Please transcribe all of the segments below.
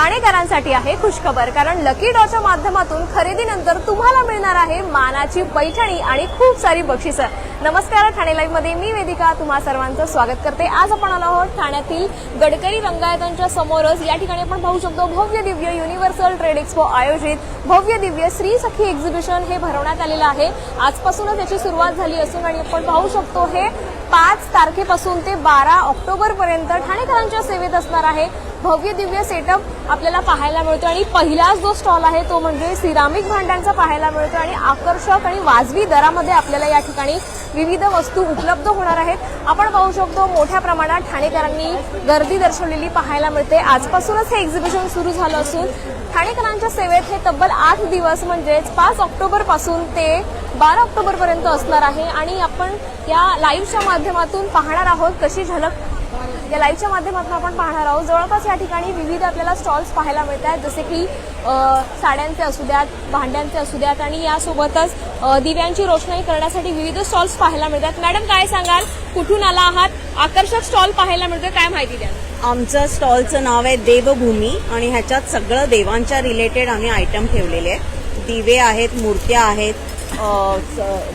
ठाणेकरांसाठी आहे खुशखबर कारण लकी डॉच्या माध्यमातून खरेदीनंतर तुम्हाला मिळणार आहे मानाची पैठणी आणि खूप सारी बक्षिसं. नमस्कार ठाणे लाईव्हमध्ये मी वेदिका. तुम्हा सर्वांचं स्वागत करते. आज आपण आलो आहोत ठाण्यातील गडकरी रंगायतांच्या समोरच. या ठिकाणी आपण पाहू शकतो भव्य दिव्य युनिव्हर्सल ट्रेड एक्सपो आयोजित. भव्य दिव्य श्री सखी एक्झिबिशन हे भरवण्यात आलेलं आहे. आजपासूनच याची सुरुवात झाली असून आणि आपण पाहू शकतो हे पाच तारखेपासून ते बारा ऑक्टोबर पर्यंत ठाणेकरांच्या सेवेत असणार आहे. भव्य दिव्य सेटअप आपल्याला पाहायला मिळतो आणि पहिलाच जो स्टॉल आहे तो म्हणजे सिरामिक भांड्यांचा पाहायला मिळतो आणि आकर्षक आणि वाजवी दरामध्ये आपल्याला या ठिकाणी विविध वस्तू उपलब्ध होणार आहेत. आपण पाहू शकतो मोठ्या प्रमाणात ठाणेकरांनी गर्दी दर्शवलेली पाहायला मिळते. आजपासूनच हे एक्झिबिशन सुरू झालं असून ठाणेकरांच्या सेवेत हे तब्बल आठ दिवस म्हणजेच पाच ऑक्टोबरपासून ते बारा ऑक्टोबर पर्यंत असणार आहे आणि आपण या लाईव्हच्या माध्यमातून पाहणार आहोत कशी झलक या लाईव्हच्या माध्यमातून आपण पाहणार आहोत. जवळपास या ठिकाणी विविध आपल्याला स्टॉल्स पाहायला मिळत आहेत जसे की साड्यांचे असू द्यात भांड्यांचे असू द्यात आणि यासोबतच दिव्यांची रोषणाई करण्यासाठी विविध स्टॉल्स पाहायला मिळतात. मॅडम काय सांगाल? कुठून आला आहात? आकर्षक स्टॉल पाहायला मिळतोय काय माहिती द्या आमचं स्टॉलचं नाव आहे देवभूमी आणि ह्याच्यात सगळं देवांच्या रिलेटेड आम्ही आयटम ठेवलेले आहेत. दिवे आहेत मूर्त्या आहेत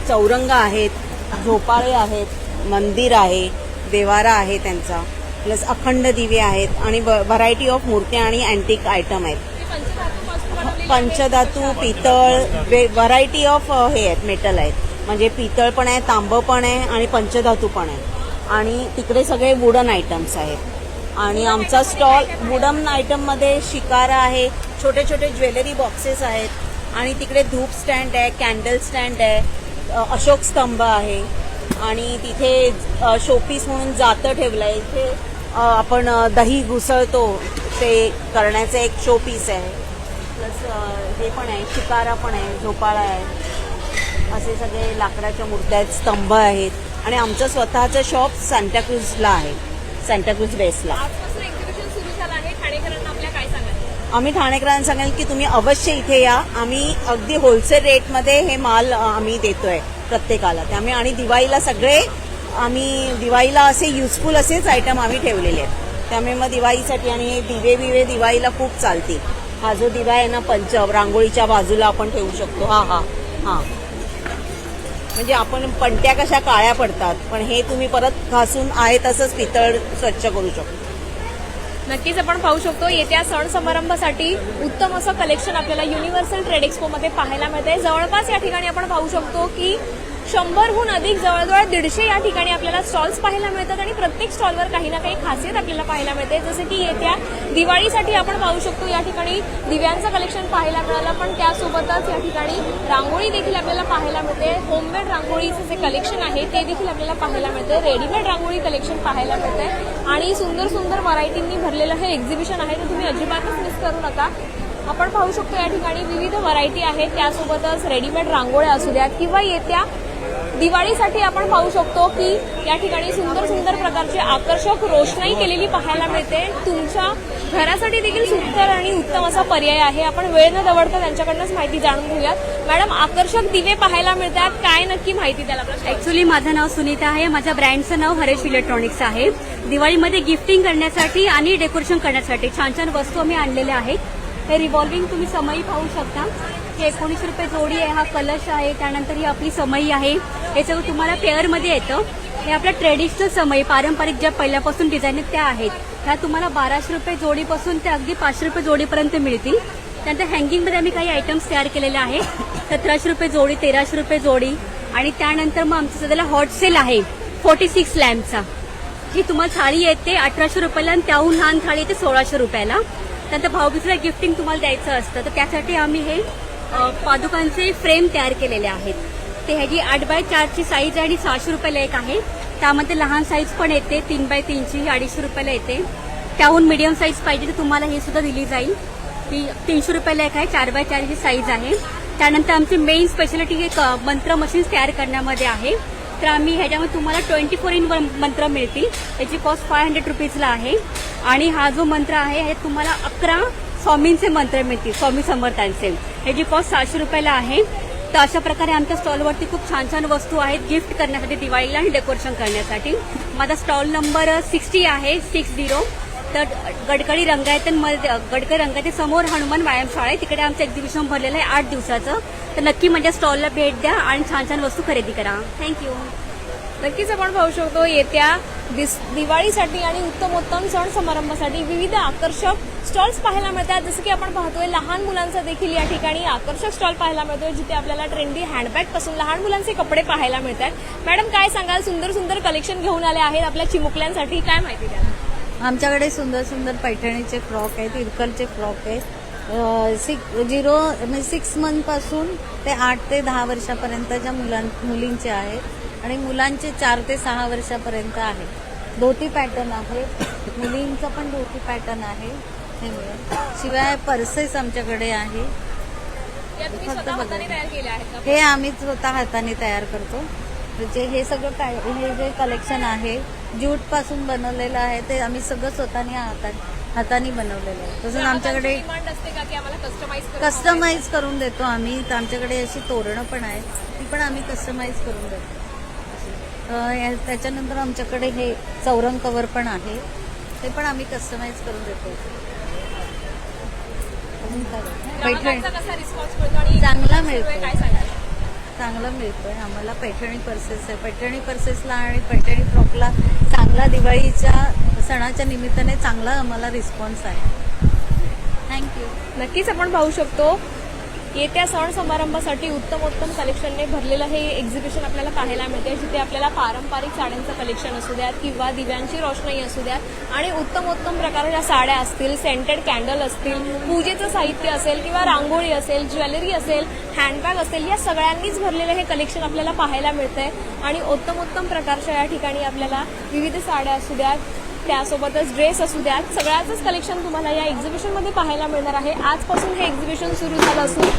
चौरंग आहेत झोपाळे आहेत मंदिर आहे देवारा आहे त्यांचा. प्लस अखंड दिवे आहेत आणि व्हरायटी ऑफ मूर्त्या आणि अँटिक आयटम आहेत. पंचधातू पितळ व्हरायटी ऑफ हे आहेत मेटल आहेत. म्हणजे पितळ पण आहे तांबं पण आहे आणि पंचधातू पण आहे. आणि तिकडे सगळे वुडन आयटम्स आहेत. आणि आमचा स्टॉल वुडन आयटममध्ये शिकारा आहे छोटे छोटे ज्वेलरी बॉक्सेस आहेत. आणि तिकडे धूप स्टँड आहे कॅन्डल स्टँड आहे अशोक स्तंभ आहे. आणि तिथे शोपीस म्हणून जातं ठेवलं आहे इथे आपण दही घुसळतो. ते करण्याचं एक शोपीस आहे. प्लस हे पण आहे शिकारा पण आहे झोपाळा आहे. असे सगळे लाकडाच्या मूर्त्या आहेत स्तंभ आहेत. आणि आमचं स्वतःचं शॉप सांताक्रूजला आहे. सांताक्रूज बेसला आजपासून एक्झिबिशन सुरू झालं आहे ठाणेकरांना आपल्या काय सांगाल आम्ही ठाणेकरांना सांगेल की तुम्ही अवश्य इथे या. आम्ही अगदी होलसेल रेटमध्ये हे माल आम्ही देतोय प्रत्येकाला. त्यामुळे आणि दिवाळीला सगळे आम्ही दिवाळीला असे युजफुल असेच आयटम आम्ही ठेवलेले आहेत. त्यामुळे मग दिवाळीसाठी आणि हे दिवे बिवे दिवाळीला खूप चालतील. हा जो दिवा आहे ना पंच रांगोळीच्या बाजूला आपण ठेवू शकतो. हा हा हा. म्हणजे आपण पणत्या कशा काळ्या पडतात पण हे तुम्ही परत घासून आहे तसंच पितळ स्वच्छ करू शकतो. नक्कीच आपण पाहू शकतो येत्या सण समारंभासाठी उत्तम असं कलेक्शन आपल्याला युनिव्हर्सल ट्रेड एक्सपो मध्ये पाहायला मिळते जवळपास या ठिकाणी आपण पाहू शकतो की शंभरहून अधिक जवळजवळ दीडशे या ठिकाणी आपल्याला स्टॉल्स पाहायला मिळतात आणि प्रत्येक स्टॉलवर काही ना काही खासियत आपल्याला पाहायला मिळते. जसे की येत्या दिवाळीसाठी आपण पाहू शकतो या ठिकाणी दिव्यांचं कलेक्शन पाहायला मिळालं पण त्यासोबतच या ठिकाणी रांगोळी देखील आपल्याला पाहायला मिळते. होममेड रांगोळीचं जे कलेक्शन आहे ते देखील आपल्याला पाहायला मिळते. रेडीमेड रांगोळी कलेक्शन पाहायला मिळते. आणि सुंदर सुंदर व्हरायटींनी भरलेलं हे एक्झिबिशन आहे तर तुम्ही अजिबातच मिस करू नका. आपण पाहू शकतो या ठिकाणी विविध व्हरायटी आहेत. त्यासोबतच रेडीमेड रांगोळ्या असू द्यात किंवा येत्या दिवाळीसाठी आपण पाहू शकतो की या ठिकाणी सुंदर सुंदर प्रकारची आकर्षक रोषणाई केलेली पाहायला मिळते. तुमच्या घरासाठी देखील सुंदर आणि उत्तम असा पर्याय आहे. आपण वेळ न दवडता त्यांच्याकडनंच माहिती जाणून घेऊयात. मॅडम आकर्षक दिवे पाहायला मिळतात. काय नक्की माहिती द्याल आपल्या ऍक्च्युली माझं नाव सुनीता आहे. माझ्या ब्रँडचं नाव हरेश इलेक्ट्रॉनिक्स आहे. दिवाळीमध्ये गिफ्टिंग करण्यासाठी आणि डेकोरेशन करण्यासाठी छान छान वस्तू आम्ही आणलेल्या आहेत. हे रिव्हॉल्विंग तुम्ही समयी पाहू शकता. हे एकोणीसशे रुपये जोडी आहे हा कलश आहे त्यानंतर ही आपली समई आहे. हे सगळं तुम्हाला पेअरमध्ये येतं. हे आपल्या ट्रेडिशनल समई पारंपरिक ज्या पहिल्यापासून डिझाईन आहेत त्या आहेत. ह्या तुम्हाला बाराशे रुपये जोडीपासून ते अगदी पाचशे रुपये जोडीपर्यंत मिळतील. त्यानंतर हँगिंगमध्ये आम्ही काही आयटम्स तयार केलेले आहेत. सतराशे रुपये जोडी तेराशे रुपये जोडी. आणि त्यानंतर मग आमचं सध्याला हॉट सेल आहे फोर्टी सिक्स लॅम्पचा ही तुम्हाला थाळी येते अठराशे रुपयाला आणि त्याहून लहान थाळी येते सोळाशे रुपयाला. त्यानंतर भाऊबीजला गिफ्टिंग तुम्हाला द्यायचं असतं. तर त्यासाठी आम्ही हे पादुकांचे फ्रेम तयार केलेले आहेत. ते ह्याची आठ बाय चारची साईज आणि सहाशे रुपयाला एक आहे. त्यामध्ये लहान साईज पण येते तीन बाय तीनची अडीचशे रुपयाला येते. त्याहून मिडियम साईज पाहिजे तर तुम्हाला ही सुद्धा दिली जाईल. ही तीनशे रुपयाला एक आहे चार बाय चारची साईज आहे. त्यानंतर आमची मेन स्पेशालिटी एक मंत्र मशीन्स तयार करण्यामध्ये आहे. तर आम्ही ह्याच्यामध्ये तुम्हाला ट्वेंटी फोर इन मंत्र मिळतील. त्याची कॉस्ट फाय हंड्रेड रुपीजला आहे. आणि हा जो मंत्र आहे हे तुम्हाला अकरा स्वामींचे मंत्र मिळतील स्वामी समर्थांचे. ह्याची कॉस्ट सहाशे रुपयाला आहे. तर अशा प्रकारे आमच्या स्टॉलवरती खूप छान छान वस्तू आहेत गिफ्ट करण्यासाठी दिवाळीला आणि डेकोरेशन करण्यासाठी. माझा स्टॉल नंबर सिक्स्टी आहे सिक्स झिरो. तर गडकरी रंगायतन गडकरी रंगायत समोर हनुमान व्यायामशाळा आहे. तिकडे आमचं एक्झिबिशन भरलेलं आहे आठ दिवसाचं. तर नक्की माझ्या स्टॉलला भेट द्या आणि छान छान वस्तू खरेदी करा. थँक्यू नक्कीच आपण पाहू शकतो येत्या दिस दिवाळीसाठी आणि उत्तमोत्तम सण समारंभासाठी विविध आकर्षक स्टॉल्स पाहायला मिळतात. जसं की आपण पाहतोय लहान मुलांचा देखील या ठिकाणी आकर्षक स्टॉल पाहायला मिळतोय जिथे आपल्याला ट्रेंडी हँडबॅगपासून लहान मुलांचे कपडे पाहायला मिळतात. मॅडम काय सांगाल? सुंदर सुंदर कलेक्शन घेऊन आले आहेत आपल्या चिमुकल्यांसाठी. काय माहिती द्या आमच्याकडे सुंदर सुंदर पैठणीचे फ्रॉक आहेत इरकलचे फ्रॉक आहेत. सिक्स झिरो म्हणजे सिक्स मंथपासून ते आठ ते दहा वर्षापर्यंतच्या मुलां मुलींचे आहेत. आणि मुलांचे चार ते सहा वर्षापर्यंत आहे. धोती पॅटर्न आहे. मुलींचं पण धोती पॅटर्न आहे. हे मिळेल शिवाय पर्सेस आमच्याकडे आहे. फक्त बघा. हे आम्ही स्वतः हाताने तयार करतो. म्हणजे हे सगळं काय हे जे कलेक्शन आहे ज्यूटपासून बनवलेलं आहे ते आम्ही सगळं स्वतःने हाताने हाताने बनवलेलं आहे. तसंच आमच्याकडे कस्टमाइज करून देतो आम्ही. तर आमच्याकडे अशी तोरणं पण आहेत. ती पण आम्ही कस्टमाइज करून देतो. त्याच्यानंतर आमच्याकडे हे चौरंग कवर पण आहे. ते पण आम्ही कस्टमाइज करून देतो? पैठणी. रिस्पॉन्स मिळतो चांगला आहे, मिळतो. चांगला मिळतोय. आम्हाला पैठणी पर्सेस आहे. पैठणी पर्सेसला आणि पैठणी फ्रॉकला चांगला दिवाळीच्या सणाच्या निमित्ताने चांगला आम्हाला रिस्पॉन्स आहे. थँक्यू नक्कीच आपण पाहू शकतो. येत्या सण समारंभासाठी उत्तमोत्तम कलेक्शनने भरलेलं हे एक्झिबिशन आपल्याला पाहायला मिळते जिथे आपल्याला पारंपरिक साड्यांचं कलेक्शन असू द्यात किंवा दिव्यांची रोषणाई असू द्यात. आणि उत्तमोत्तम प्रकारच्या साड्या असतील सेंटेड कॅन्डल असतील पूजेचं साहित्य असेल किंवा रांगोळी असेल ज्वेलरी असेल हँडबॅग असेल या सगळ्यांनीच भरलेलं हे कलेक्शन आपल्याला पाहायला मिळतंय. आणि उत्तमोत्तम प्रकारच्या या ठिकाणी आपल्याला विविध साड्या असू द्यात त्यासोबतच ड्रेस असू द्यात. सगळ्याचंच कलेक्शन तुम्हाला या एक्झिबिशनमध्ये पाहायला मिळणार आहे. आजपासून हे एक्झिबिशन सुरू झालं असून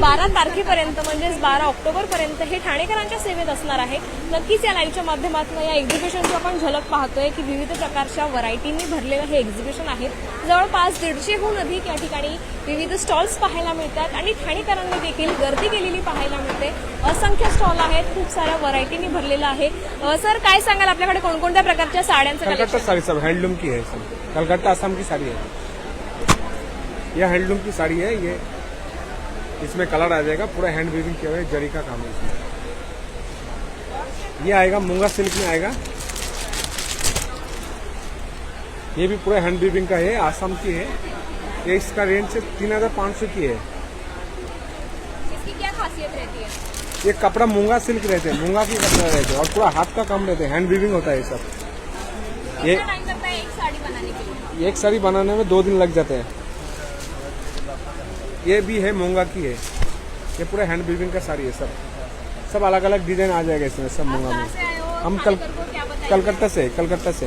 बारा तारखेपर्यंत म्हणजेच बारा ऑक्टोबरपर्यंत हे ठाणेकरांच्या सेवेत असणार आहे. नक्कीच या लाईव्हच्या माध्यमातून या एक्झिबिशनची आपण झलक पाहतोय की विविध प्रकारच्या व्हरायटींनी भरलेलं हे एक्झिबिशन आहे. जवळपास दीडशेहून अधिक या ठिकाणी विविध स्टॉल्स पाहायला मिळतात आणि ठाणेकरांनी देखील गर्दी केलेली पाहायला मिळते. असंख्य स्टॉल आहेत खूप साऱ्या व्हरायटीनी भरलेलं आहे. सर काय सांगाल? आपल्याकडे कोणकोणत्या प्रकारच्या साड्यांचं कलकत्ता साड़ी सब हैंडलूम की है सब कलकत्ता असम की साड़ी है। यह हैंडलूम की साड़ी है ये इसमें कलर आ जाएगा पूरा हैंड वीविंग किया हुआ है जरी का काम है इसमें। ये आएगा मूँगा सिल्क में आएगा। ये भी पूरा हैंड वीविंग का है आसाम की है। ये इसका रेंज से तीन हज़ार पाँच सौ की है। इसकी क्या खासियत रहती है? ये कपड़ा मूँगा सिल्क रहते हैं मूँगा की कपड़ा रहते हैं और पूरा हाथ का काम रहते हैं हैंड वीविंग होता है ये सब। ये एक साड़ी बनाने में दो दिन लग जाते हैं। ये भी है मूंगा की है। ये पूरा हैंड वीविंग का साड़ी है सब। सब अलग अलग डिजाइन आ जाएगा इसमें सब मूंगा में। हो हम कल कलकत्ता से कलकत्ता से।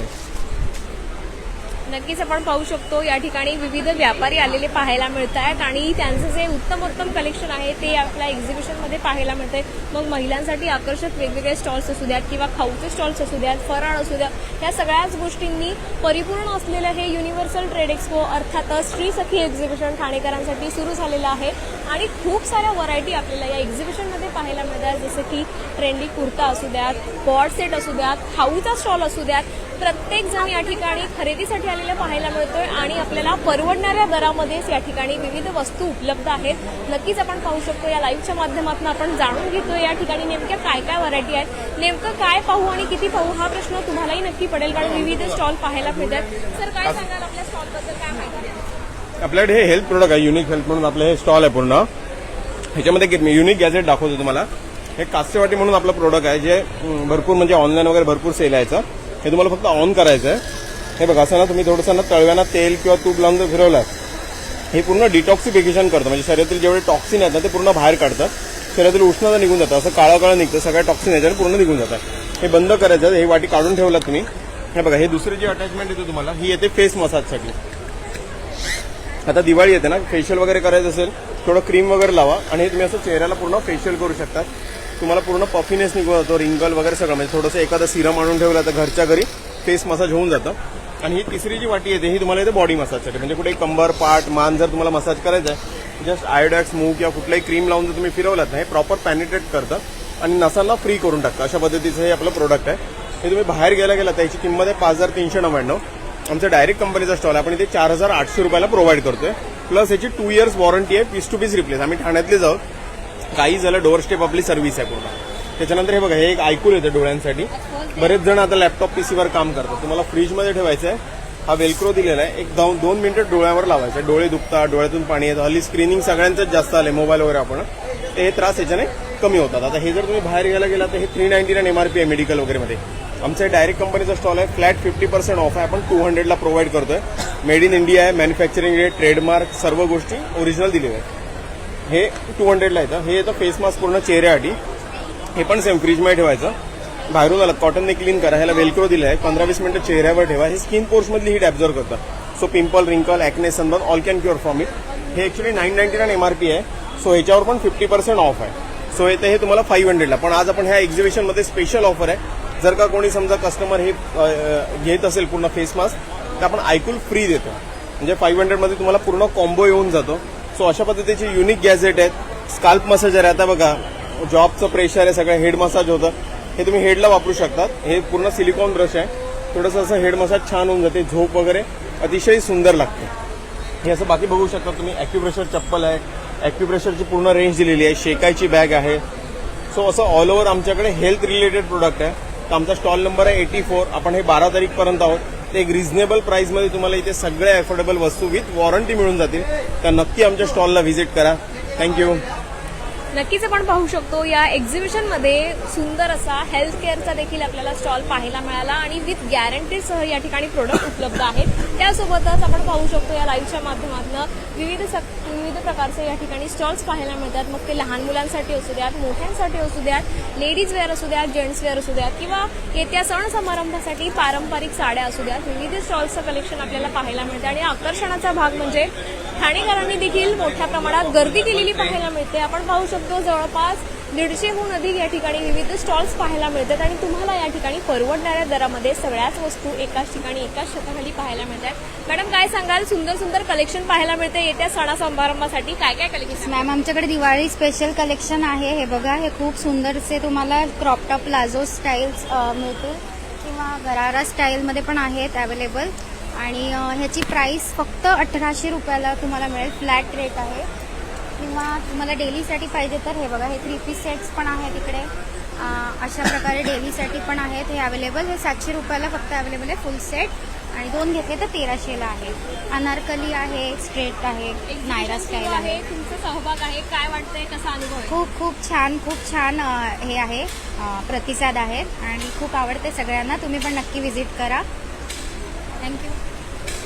नक्कीच आपण पाहू शकतो या ठिकाणी विविध व्यापारी आलेले पाहायला मिळत आहेत आणि त्यांचं जे उत्तम उत्तम कलेक्शन आहे ते आपल्या एक्झिबिशनमध्ये पाहायला मिळतंय. मग महिलांसाठी आकर्षक वेगवेगळे स्टॉल्स असू द्यात किंवा खाऊचे स्टॉल्स असू द्यात फराळ असू द्या या सगळ्याच गोष्टींनी परिपूर्ण असलेलं हे युनिव्हर्सल ट्रेड एक्सपो अर्थातच श्री सखी एक्झिबिशन ठाणेकरांसाठी सुरू झालेलं आहे. आणि खूप साऱ्या व्हरायटी आपल्याला या एक्झिबिशनमध्ये पाहायला मिळतात. जसं की ट्रेंडी कुर्ता असू द्यात बॉड सेट असू द्यात खाऊचा स्टॉल असू द्यात प्रत्येक जण या ठिकाणी खरेदीसाठी आलेलं पाहायला मिळतोय आणि आपल्याला परवडणाऱ्या दरामध्येच या ठिकाणी विविध वस्तू उपलब्ध आहेत. नक्कीच आपण पाहू शकतो या लाईव्हच्या माध्यमातून आपण जाणून घेतोय या ठिकाणी नेमक्या काय काय व्हरायटी आहेत नेमकं काय पाहू आणि किती पाहू हा प्रश्न तुम्हालाही नक्की पडेल कारण विविध स्टॉल पाहायला मिळतात. सर काय सांगाल आपल्या स्टॉलबद्दल काय माहिती आपल्याकडे हे हेल्थ प्रोडक्ट आहे युनिक हेल्थ म्हणून आपलं हे स्टॉल आहे पूर्ण. ह्याच्यामध्ये मी युनिक गॅजेट दाखवतो तुम्हाला. हे कास्तेवाटी म्हणून आपलं प्रोडक्ट आहे जे भरपूर म्हणजे ऑनलाईन वगैरे भरपूर सेल आहे. हे तुम्हाला फक्त ऑन करायचं आहे हे बघा असं ना तुम्ही थोडंसं ना तळव्याना तेल किंवा तूप लावून जर फिरवलं हे पूर्ण डिटॉक्सिफिकेशन करतं. म्हणजे शरीरातील जेवढे टॉक्सिन आहेत ना ते पूर्ण बाहेर काढतं. शरीरातील उष्णता निघून जातं. असं काळं काळं निघतं. सगळ्या टॉक्सिन याच्यावर पूर्ण निघून जातं. हे बंद करायचं. हे वाटी काढून ठेवलात तुम्ही. हे बघा हे दुसरी जी अटॅचमेंट येते तुम्हाला ही येते फेस मसाजसाठी आता दिवाळी येते ना. फेशियल वगैरे करायचं असेल थोडं क्रीम वगैरे लावा आणि हे तुम्ही असं चेहऱ्याला पूर्ण फेशियल करू शकता. तुम्हाला पूर्ण पफिनेस निघून जातो रिंगल वगैरे सगळं म्हणजे थोडंसं एखादं सिरम आणून ठेवलं तर घरच्या घरी फेस मसाज होऊन जातं. आणि ही तिसरी जी वाटी येते ही तुम्हाला येते बॉडी मसाजसाठी म्हणजे कुठे कंबर पाठ मान जर तुम्हाला मसाज करायचं आहे जस्ट आयोडॅक्स मूव किंवा कुठलाही क्रीम लावून जर तुम्ही फिरवलात ना हे प्रॉपर पॅनिट्रेट करतं आणि नसांना फ्री करून टाकतं. अशा पद्धतीचं हे आपलं प्रोडक्ट आहे. हे तुम्ही बाहेर गेला गेला त्याची किंमत आहे पाच हजार तीनशे नव्याण्णव. आमचा डायरेक्ट कंपनीचा स्टॉल आहे. आपण इथे चार हजार आठशे रुपयाला प्रोव्हाइड करतोय. प्लस याची टू इयर्स वॉरंटी आहे पीस टू पीस रिप्लेस आम्ही ठाण्यातले जाऊ. काही झालं डोअर स्टेप आपली सर्व्हिस आहे पूर्ण. त्याच्यानंतर हे बघा हे एक ऐकून येतं डोळ्यांसाठी. बरेच जण आता लॅपटॉप पीसीवर काम करतात. तुम्हाला फ्रीजमध्ये ठेवायचं आहे हा वेलक्रो दिलेला आहे. एक दोन दोन मिनिटं डोळ्यावर लावायचं आहे. डोळे दुखतात डोळ्यातून पाणी येतं. हल्ली स्क्रीनिंग सगळ्यांचंच जास्त आलं मोबाईल वगैरे आपण. ते हे त्रास याच्याने कमी होतात. आता हे जर तुम्ही बाहेर घ्यायला गेला तर हे three ninety nine M R P आहे मेडिकल वगैरेमध्ये आमचं डायरेक्ट कंपनीचा स्टॉल आहे. फ्लॅट फिफ्टी पर्सेंट ऑफ आहे. आपण टू हंड्रेडला प्रोव्हाइड करतोय. मेड इन इंडिया आहे. मॅन्युफॅक्चरिंग रेट ट्रेडमार्क सर्व गोष्टी ओरिजिनल दिलेल्या आहेत. हे टू हंड्रेडला येतं. हे येतं फेस मास्क पूर्ण चेहऱ्यासाठी हे पण सेम फ्रीजमध्ये ठेवायचं. बाहेरून आलं कॉटनने क्लीन करा. ह्याला वेलक्रो दिलं आहे पंधरा वीस मिनिटं चेहऱ्यावर ठेवा. हे स्किन पोर्समधली हीट ॲब्झॉर्व करतं. So pimple wrinkle acne sunburn all can cure from it हे actually nine ninety nine M R P आहे. सो ह्याच्यावर पण फिफ्टी पर्सेंट ऑफ आहे. सो येतं हे तुम्हाला फाईव्ह हंड्रेडला पण आज आपण ह्या एक्झिबिशनमध्ये स्पेशल ऑफर आहे. जर का कोणी समजा कस्टमर हे घेत असेल पूर्ण फेस मास्क तर आपण ऐकून फ्री देतो. म्हणजे फाईव्ह हंड्रेडमध्ये तुम्हाला पूर्ण कॉम्बो येऊन जातो. सो अशा पद्धतीचे युनिक गॅझेट आहेत. स्काल्प मसाजर आहे. आता बघा जॉबचं प्रेशर आहे सगळं. हेड मसाज होतं. हे तुम्ही हेडला वापरू शकतात. हे पूर्ण सिलिकॉन ब्रश आहे. थोडंसं असं हेड मसाज छान होऊन जाते. झोप वगैरे अतिशय सुंदर लागते. हे असं बाकी बघू शकता तुम्ही. ॲक्युप्रेशर चप्पल आहे. ॲक्युप्रेशरची पूर्ण रेंज दिलेली आहे. शेकायची बॅग आहे. सो असं ऑल ओव्हर आमच्याकडे हेल्थ रिलेटेड प्रोडक्ट आहे. तर आमचा स्टॉल नंबर आहे एटी फोर आपण हे बारा तारीखपर्यंत आहोत. ते एक रिझनेबल प्राईसमध्ये तुम्हाला इथे सगळ्या अफोर्डेबल वस्तू विथ वॉरंटी मिळून जातील. तर नक्की आमच्या स्टॉलला व्हिजिट करा. थँक्यू नक्कीच आपण पाहू शकतो या एक्झिबिशनमध्ये सुंदर असा हेल्थ केअरचा देखील आपल्याला स्टॉल पाहायला मिळाला आणि विथ गॅरंटीसह या ठिकाणी प्रोडक्ट उपलब्ध आहेत. त्यासोबतच आपण पाहू शकतो या लाईव्हच्या माध्यमातून विविध विविध प्रकारचे या ठिकाणी स्टॉल्स पाहायला मिळतात. मग ते लहान मुलांसाठी असू द्यात मोठ्यांसाठी असू द्यात लेडीज वेअर असू द्यात जेंट्स वेअर असू द्यात किंवा येत्या सण समारंभासाठी पारंपरिक साड्या असू द्यात. विविध स्टॉल्सचं कलेक्शन आपल्याला पाहायला मिळतं आणि आकर्षणाचा भाग म्हणजे ठाणेकरांनी देखील मोठ्या प्रमाणात गर्दी केलेली पाहायला मिळते. आपण पाहू शकतो जवळपास दीडशेहून अधिक या ठिकाणी विविध स्टॉल्स पाहायला मिळतात आणि तुम्हाला या ठिकाणी परवडणाऱ्या दरामध्ये सगळ्याच वस्तू एकाच ठिकाणी एकाच छताखाली पाहायला मिळतात. मॅडम काय सांगाल? सुंदर सुंदर कलेक्शन पाहायला मिळते येत्या सणा समारंभासाठी काय काय कलेक्शन मॅम आमच्याकडे दिवाळी स्पेशल कलेक्शन आहे. हे बघा हे खूप सुंदरसे तुम्हाला क्रॉपटॉप प्लाझो स्टाईल्स मिळतील. किंवा गरारा स्टाईलमध्ये पण आहेत अवेलेबल आणि ह्याची प्राईस फक्त अठराशे रुपयाला तुम्हाला मिळेल. फ्लॅट रेट आहे. किंवा तुम्हाला डेलीसाठी पाहिजे तर हे बघा हे थ्री पीस सेट्स पण आहेत इकडे. अशा प्रकारे डेलीसाठी पण आहेत. हे अवेलेबल हे सातशे रुपयाला फक्त अवेलेबल आहे फुल सेट आणि दोन घेतले तर तेराशेला आहे. अनारकली आहे स्ट्रेट आहे नायरा स्टाईल आहे तुमचा सहभाग आहे. काय वाटतंय? कसा अनुभव खूप खूप छान खूप छान हे आहे. प्रतिसाद आहेत आणि खूप आवडते सगळ्यांना. तुम्ही पण नक्की व्हिजिट करा. थँक्यू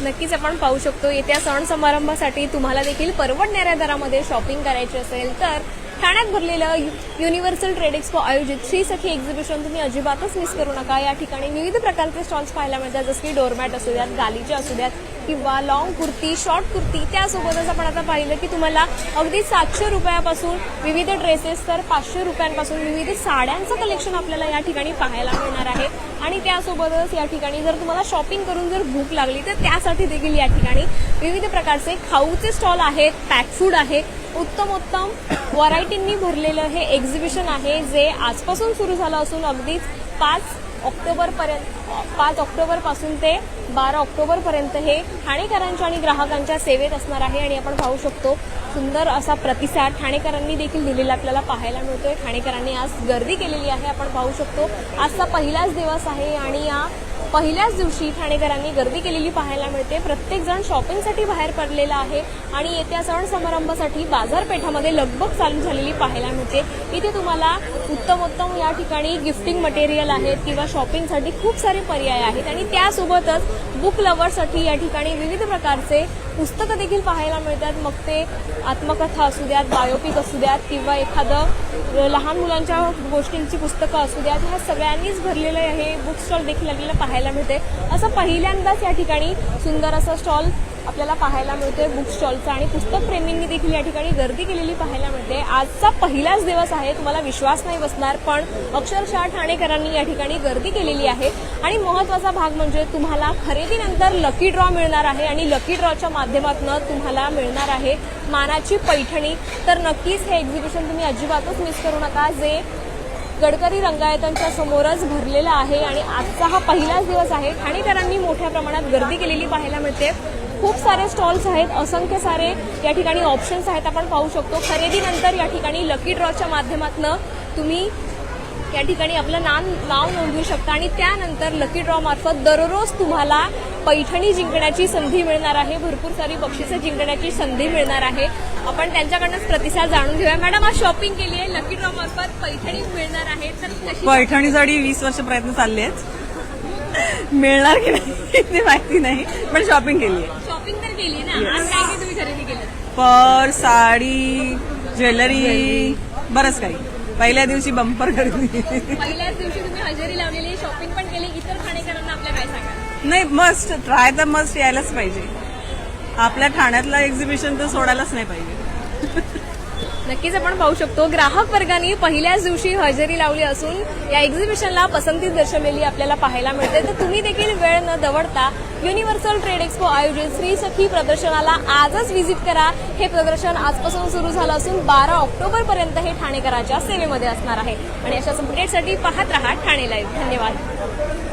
नक्कीच आपण पाहू शकतो येत्या सण समारंभासाठी तुम्हाला देखील परवडणाऱ्या दरामध्ये शॉपिंग करायची असेल तर ठाण्यात भरलेलं यु- युनिव्हर्सल ट्रेड एक्सपो आयोजित. श्री सखी एक्झिबिशन तुम्ही अजिबातच मिस करू नका. या ठिकाणी विविध प्रकारचे स्टॉल्स पाहायला मिळतात. जसं की डोरमॅट असू द्यात गालीचे असू द्यात किंवा लॉंग कुर्ती शॉर्ट कुर्ती. त्यासोबतच आपण आता पाहिलं की तुम्हाला अगदी सातशे रुपयापासून विविध ड्रेसेस तर पाचशे रुपयांपासून विविध साड्यांचं कलेक्शन आपल्याला या ठिकाणी पाहायला मिळणार आहे. आणि त्यासोबतच या ठिकाणी जर तुम्हाला शॉपिंग करून जर भूक लागली तर त्यासाठी देखील या ठिकाणी विविध प्रकारचे खाऊचे स्टॉल आहेत पॅक फूड आहे. उत्तम उत्तम व्हरायटींनी भरलेलं हे एक्झिबिशन आहे जे आजपासून सुरू झालं असून अगदीच पाच ऑक्टोबरपर्यंत पाच ऑक्टोबरपासून ते बारा ऑक्टोबरपर्यंत हे ठाणेकरांच्या आणि ग्राहकांच्या सेवेत असणार आहे आणि आपण पाहू शकतो सुंदर असा प्रतिसाद ठाणेकरांनी देखील दिलेला आपल्याला पाहायला मिळतोय. ठाणेकरांनी आज गर्दी केलेली आहे आपण पाहू शकतो. आजचा पहिलाच दिवस आहे आणि या पहिल्याच दिवशी ठाणेकरांनी गर्दी केलेली पाहायला मिळते. प्रत्येक जण शॉपिंगसाठी बाहेर पडलेला आहे आणि येत्या सण समारंभासाठी बाजारपेठामध्ये लगबग चालू झालेली पाहायला मिळते. इथे तुम्हाला उत्तमोत्तम या ठिकाणी गिफ्टिंग मटेरियल आहेत किंवा शॉपिंगसाठी खूप सारे पर्याय आहेत आणि त्यासोबतच बुक लवरसाठी या ठिकाणी विविध प्रकारचे पुस्तकं देखील पाहायला मिळतात. मग ते आत्मकथा असू द्यात बायोपिक असू द्यात किंवा एखादं लहान मुलांच्या गोष्टींची पुस्तकं असू द्यात. ह्या सगळ्यांनीच भरलेलं हे बुक स्टॉल देखील आपल्याला पाहायला मिळते. असं पहिल्यांदाच या ठिकाणी सुंदर असा स्टॉल आपल्याला पाहायला मिळतोय बुक स्टॉलचा आणि पुस्तक प्रेमींनी देखील या ठिकाणी गर्दी केलेली पाहायला मिळते. आजचा पहिलाच दिवस आहे तुम्हाला विश्वास नाही बसणार पण अक्षरशः ठाणेकरांनी या ठिकाणी गर्दी केलेली आहे. आणि महत्त्वाचा भाग म्हणजे तुम्हाला खरेदीनंतर लकी ड्रॉ मिळणार आहे आणि लकी ड्रॉच्या माध्यमातून तुम्हाला मिळणार आहे मानाची पैठणी. तर नक्कीच हे एक्झिबिशन तुम्ही अजिबातच मिस करू नका. जे गडकरी रंगायतांच्या समोरच भरलेला आहे आणि आजचा हा पहिलाच दिवस आहे. ठाणेकरांनी मोठ्या प्रमाणात गर्दी केलेली पाहायला मिळते. खूप सारे स्टॉल्स आहेत. असंख्य सारे या ठिकाणी ऑप्शन्स आहेत. आपण पाहू शकतो. खरेदीनंतर या ठिकाणी लकी ड्रॉच्या माध्यमातून तुम्ही या ठिकाणी आपलं नाव नाव नोंदवू शकता. आणि त्यानंतर लकी ड्रॉ मार्फत दररोज तुम्हाला पैठणी जिंकण्याची संधी मिळणार आहे. भरपूर सारी बक्षिसं जिंकण्याची संधी मिळणार आहे. आपण त्यांच्याकडनंच प्रतिसाद जाणून घेऊया. मॅडम आज शॉपिंग केली आहे. लकी ड्रॉ मार्फत पैठणी मिळणार आहे. तर पैठणीसाठी वीस वर्ष प्रयत्न चालले आहेत. मिळणार की नाही ते माहिती नाही पण शॉपिंग केली आहे. शॉपिंग तर केली ना? आज काय काय तुम्ही खरेदी केलं? Purse sari jewellery. बरंच काही. पहिल्या दिवशी बंपर खरेदी पहिल्याच दिवशी तुम्ही हजेरी लावलेली शॉपिंग पण केली इतर ठाणेकरांना आपल्या काय सांगा नाही मस्ट ट्राय तर मस्ट यायलाच पाहिजे. आपल्या ठाण्यातलं एक्झिबिशन तर सोडायलाच नाही पाहिजे. नक्कीच आपण पाहू शकतो ग्राहक वर्गाने पहिल्याच दिवशी हजेरी लावली असून या एक्झिबिशनला पसंती दर्शवलेली आपल्याला पाहायला मिळते. तर तुम्ही देखील वेळ न दवडता युनिव्हर्सल ट्रेड एक्सपो आयोजित श्री सखी प्रदर्शनाला आजच व्हिजिट करा. हे प्रदर्शन आजपासून सुरू झालं असून बारा ऑक्टोबर पर्यंत हे ठाणेकरांच्या सेवेमध्ये असणार आहे. आणि अशाच अपडेटसाठी पाहत राहा ठाणे लाईव्ह धन्यवाद.